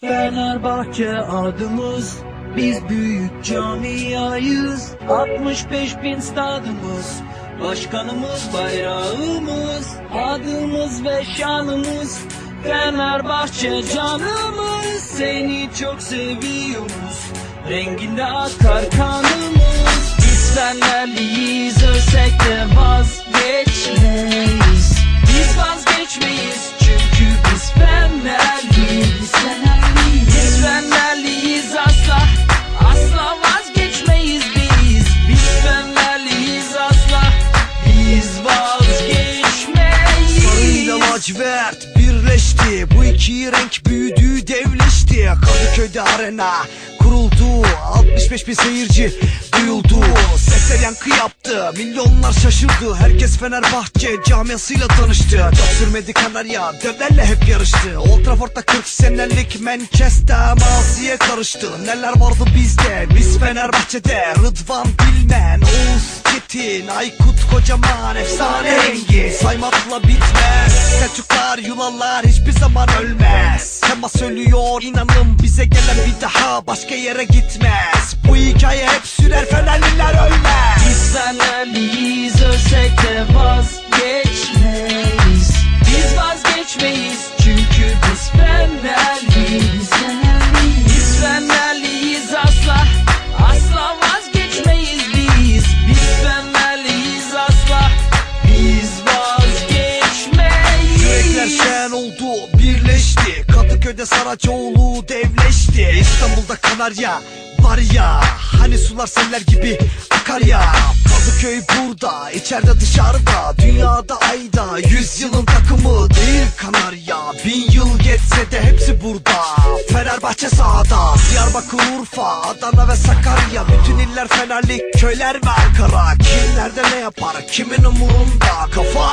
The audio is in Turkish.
Fenerbahçe adımız Biz büyük camiayız. 65 bin stadımız Başkanımız bayrağımız Adımız ve şanımız. Fenerbahçe canımız Seni çok seviyoruz. Renginde akar kanımız Biz Fenerliyiz ölsek de vazgeçmeyiz. Biz vazgeçmeyiz çünkü biz Fenerliyiz lacivert birleşti Bu iki renk büyüdü devleşti. Kadıköy'de arena kuruldu 65 bin seyirci duyuldu. Sesler yankı yaptı Milyonlar şaşırdı. Herkes Fenerbahçe camiasıyla tanıştı. Çok sürmedi Kanarya Devlerle hep yarıştı. Old Trafford'da 40 senelik Manchester maziye karıştı. Neler vardı bizde Biz Fenerbahçe'de. Rıdvan Bilmen Oğuz Çetin Aykut Kocaman Efsane. Rengi Saymakla bitmez. Selçuklar Yunanlar hiçbir zaman ölmez. Temas söylüyor inanın bize gelen bir daha başka yere gitmez. Bu hikaye hep sürer Fenerliler ölmez Kadıköy'de Saracoğlu devleşti. İstanbul'da Kanarya var ya Hani sular seller gibi akar ya. Kadıköy burada içeride dışarıda. Dünyada ayda Yüzyılın takımı değil Kanarya. Bin yıl geçse de hepsi burada. Fenerbahçe sahada Diyarbakır Urfa Adana ve Sakarya. Bütün iller Fenerlik köyler ve Ankara. Kim nerede ne yapar kimin umurunda? Kafa